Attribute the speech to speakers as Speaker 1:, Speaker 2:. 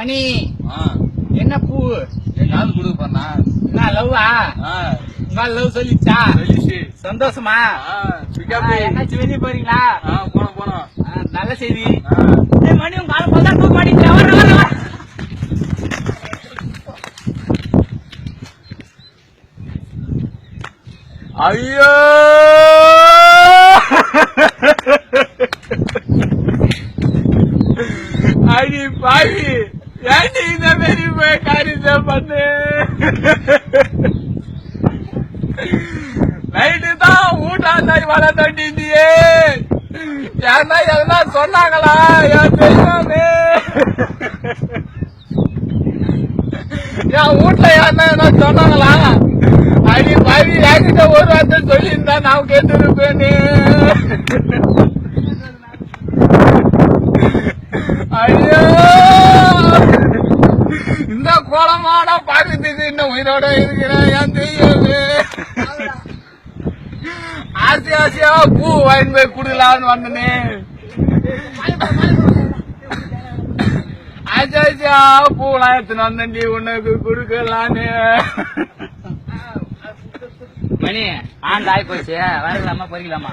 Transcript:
Speaker 1: மணி. என்ன பூ?
Speaker 2: காது கொடுக்க போறா
Speaker 1: என்ன லவ்வா? உங்க லவ் சொல்லிச்சா? சந்தோஷமா. என்னாச்சும் வெளியே போறீங்களா?
Speaker 2: போனோம் போனோம்.
Speaker 1: நல்ல செய்தி. மணி உங்க ஆளு போதா தூக்க மாட்டீங்க வர வர வர
Speaker 2: ஐயோ!
Speaker 1: அடி பாவி. ஏன்டி இந்த மாதிரி போய் காரியத்தை பண்ணு? நைட்டு தான் ஊட்டாந்தாய் வர தண்டிந்தியே யாருன்னா எதனா சொன்னாங்களா? என் தெய்வமே. என் வீட்டுல யாருன்னா என்ன சொன்னாங்களா? அடி பாவி என்கிட்ட ஒரு வார்த்தை சொல்லியிருந்தா நான் கேட்டு இருப்பேன்னு இந்த கோலமான பாக்கத்துக்கு இன்னும் உயிரோட இருக்கிறேன். என் தெய்வமே. ஆசை ஆசையா பூ வாங்கி போய் குடுக்கலான்னு வந்தனே. ஆசை ஆசையா பூலாம் எடுத்துன்னு வந்தேன்டி உனக்கு குடுக்கலான்னு.
Speaker 3: மணி ஆண்டு ஆகி போச்சு. வரலாமா பொறிக்கலாமா?